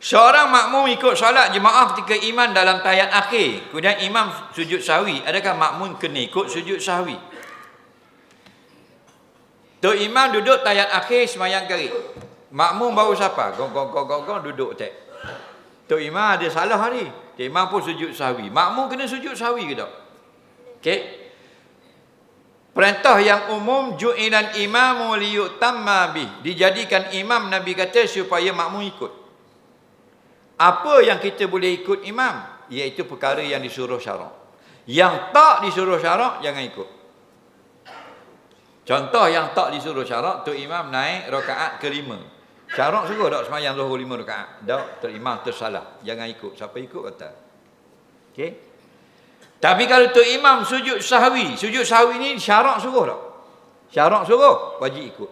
Seorang makmum ikut solat jemaah ketika imam dalam tahiyat akhir. Kemudian imam sujud sahwi. Adakah makmum kena ikut sujud sahwi? Tok imam duduk tahiyat akhir semayang kari. Makmum baru siapa? Gong gong gong gong gong duduk tak. Tok imam ada salah ni. Tok imam pun sujud sahwi. Makmum kena sujud sahwi ke tak? Okey. Perintah yang umum ju'ilan imamu liyutamma bih. Dijadikan imam Nabi kata supaya makmum ikut. Apa yang kita boleh ikut imam? Iaitu perkara yang disuruh syarak. Yang tak disuruh syarak, jangan ikut. Contoh yang tak disuruh syarak, tu imam naik rakaat kelima. Syarak suruh tak semayang zuhur lima rakaat? Tak, tu imam tersalah. Jangan ikut. Siapa ikut kata. Okey. Tapi kalau tu imam sujud sahwi, sujud sahwi ni syarak suruh tak? Syarak suruh, wajib ikut.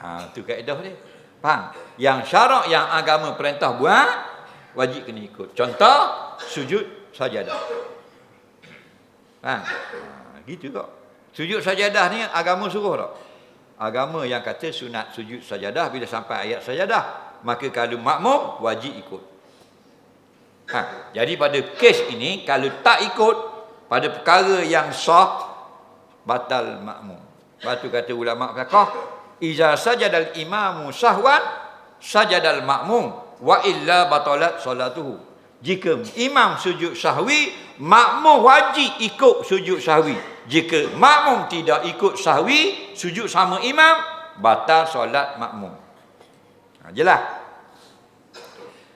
Ha, tu kaedah dia. Faham? Yang syarak yang agama perintah buat, wajib kena ikut. Contoh, sujud sajadah. Faham? Ha, gitu kok. Sujud sajadah ni agama suruh tak? Agama yang kata sunat sujud sajadah bila sampai ayat sajadah, maka kalau makmum wajib ikut. Ha, jadi pada kes ini kalau tak ikut pada perkara yang sah batal makmum. Batu kata ulama fiqh Iza sajadal imamu sahwan sajadal makmum wa illa batalat salatuhu. Jika imam sujud sahwi, makmum wajib ikut sujud sahwi. Jika makmum tidak ikut sahwi, sujud sama imam, batal solat makmum. Ha, jelas?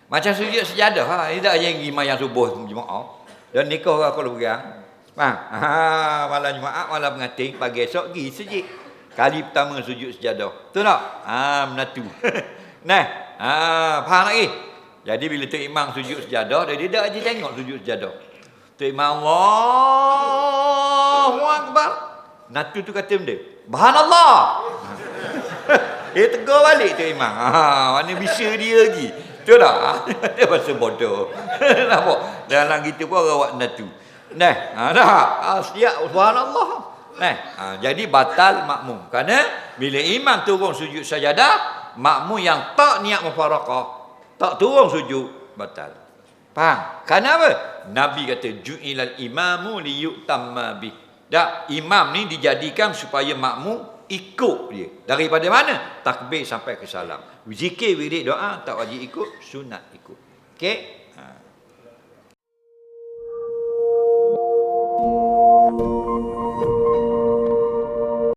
Macam sujud sejadah ha, tidak yang imam yang subuh jemaah. Dan nikah kalau pegang. Faham? Ha, malam Jumaat, malam pengantin, pagi esok pergi sejid. Kali pertama sujud sejadah. Betul tak? Ha, menatu. nah, ha, faham lagi? Jadi bila tu imam sujud sejadah, dia tidak aja tengok sujud sejadah. Tu imam Allahu Akbar. Natu tu kata benda. Subhanallah. dia tegur balik tu imam. Ha, mana bisa dia lagi. Betul tak? dia rasa bodoh. Nampak? Dalam kita pun buat natu. Nah, ha, dah. Ha, siap. Subhanallah. Nah, ha, jadi batal makmum. Kerana bila imam turun sujud sajadah, makmum yang tak niat mufarakah, tak turun sujud, batal. Faham? Kerana apa? Nabi kata, Ju'ilal imamu liyutamma bih. Tak, imam ni dijadikan supaya makmum ikut dia. Daripada mana? Takbir sampai ke salam. Zikir, wirid, doa, tak wajib ikut, sunat ikut. Okey? Ha.